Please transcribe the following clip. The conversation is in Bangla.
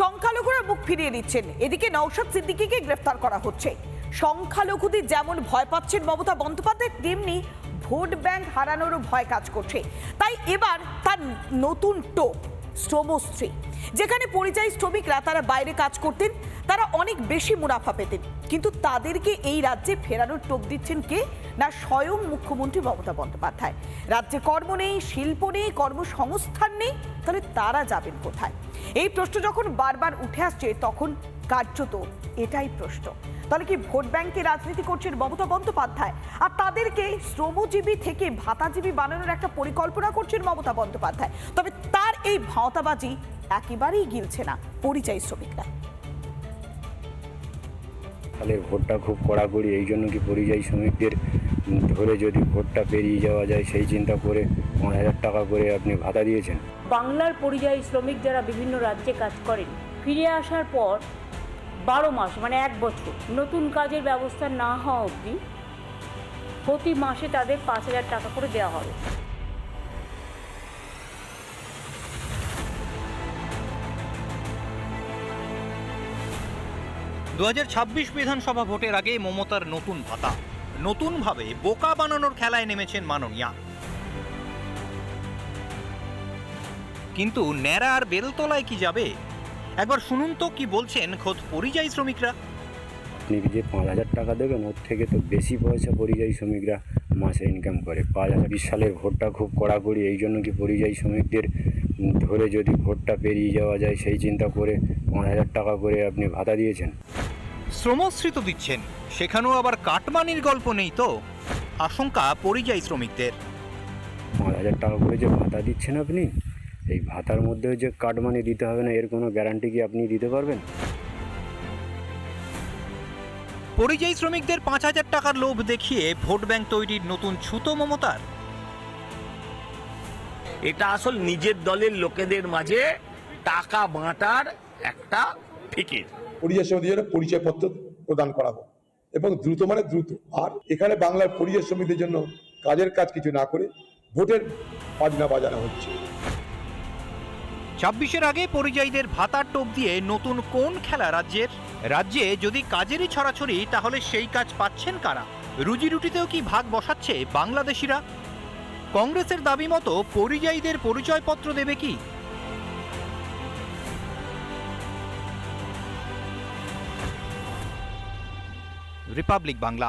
সংখ্যালঘুরা মুখ ফিরিয়ে নিচ্ছেন। এদিকে নওশাদ সিদ্দিকিকে গ্রেফতার করা হচ্ছে। সংখ্যালঘুদের যেমন ভয় পাচ্ছেন মমতা বন্দ্যোপাধ্যায়, তেমনি ভোট ব্যাংক হারানোরও ভয় কাজ করছে। তাই এবার তার নতুন টোপ। শ্রমশ্রী। যেখানে পরিযায়ী শ্রমিকরা তারা বাইরে কাজ করতেন, তারা অনেক বেশি মুনাফা পেতেন। কিন্তু তাদেরকে এই রাজ্যে ফেরানোর টোপ দিচ্ছেন কে? না স্বয়ং মুখ্যমন্ত্রী মমতা বন্দ্যোপাধ্যায়। রাজ্যে কর্ম নেই, শিল্প নেই, কর্মসংস্থান নেই, তাহলে তারা যাবেন কোথায়? এই প্রশ্ন যখন বারবার উঠে আসছে, তখন কার্যত এটাই প্রশ্ন। তাহলে কি ভোট ব্যাংকে রাজনীতি করছেন মমতা বন্দ্যোপাধ্যায়? আর তাদেরকে শ্রমজীবী থেকে ভাতাজীবী বানানোর একটা পরিকল্পনা করছেন মমতা বন্দ্যোপাধ্যায়। তবে তার এই ভাওতাবাজি একেবারেই গিলছে না পরিযায়ী শ্রমিকরা। তাহলে ভোটটা খুব কড়াকড়ি এই জন্য কি পরিযায়ী শ্রমিকদের ধরে যদি ভোটটা পেরিয়ে যাওয়া যায় সেই চিন্তা করে পাঁচ হাজার টাকা করে আপনি ভাতা দিয়েছেন? বাংলার পরিযায়ী শ্রমিক যারা বিভিন্ন রাজ্যে কাজ করেন ফিরে আসার পর বারো মাস মানে এক বছর। নতুন কাজের ব্যবস্থা না হওয়া অবধি প্রতি মাসে তাদের পাঁচ হাজার টাকা করে দেওয়া হবে। দু হাজার ছাব্বিশ বিধানসভা ভোটের আগে মমতার নতুন ভাতা। নতুনভাবে বোকা বানানোর খেলায় নেমেছেন মাননীয়া। কিন্তু ন্যাড়া আর বেলতলায় কি যাবে? একবার শুনুন তো কি বলছেন খোদ পরিযায়ী শ্রমিকরা। আপনি যে পাঁচ হাজার টাকা দেবেন ওর থেকে তো বেশি পয়সা পরিযায়ী শ্রমিকরা মাসে ইনকাম করে। পাঁচ হাজার বিশ সালের ভোটটা খুব কড়াকড়ি এই জন্য কি পরিযায়ী শ্রমিকদের ধরে যদি ভোটটা পেরিয়ে যাওয়া যায় সেই চিন্তা করে পাঁচ হাজার টাকা করে আপনি ভাতা দিয়েছেন। শ্রমশ্রী তো দিচ্ছেন সেখানেও আবার কাটমানির গল্প নেই তো? আশঙ্কা পরিযায়ী শ্রমিকদের। পাঁচ হাজার টাকা করে যে ভাতা দিচ্ছেন আপনি এই ভাতার মধ্যেও যে কার্ড মানি দিতে হবে না এর কোনো গ্যারান্টি কি আপনি দিতে পারবেন? পরিযায়ী শ্রমিকদের পাঁচ হাজার টাকার লোভ দেখিয়ে ভোট ব্যাংক তৈরির নতুন ছুতো মমতার। এটা আসল নিজের দলের লোকেদের মাঝে টাকা বাঁটার একটা ফিকির। পরিযায়ী শ্রমিকদের জন্য পরিচয়পত্র প্রদান করা হোক এবং দ্রুত মানে দ্রুত। আর এখানে বাংলার পরিযায়ী শ্রমিকদের জন্য কাজের কাজ কিছু না করে ভোটের বাজনা বাজানো হচ্ছে। ছাব্বিশের আগে পরিযায়ীদের ভাতার টোপ দিয়ে নতুন কোন খেলা রাজ্যের? রাজ্যে যদি কাজেরই ছড়াছড়ি, তাহলে সেই কাজ পাচ্ছেন কারা? রুজি রুটিতেও কি ভাগ বসাচ্ছে বাংলাদেশিরা? কংগ্রেসের দাবি মতো পরিযায়ীদের পরিচয়পত্র দেবে কি? রিপাবলিক বাংলা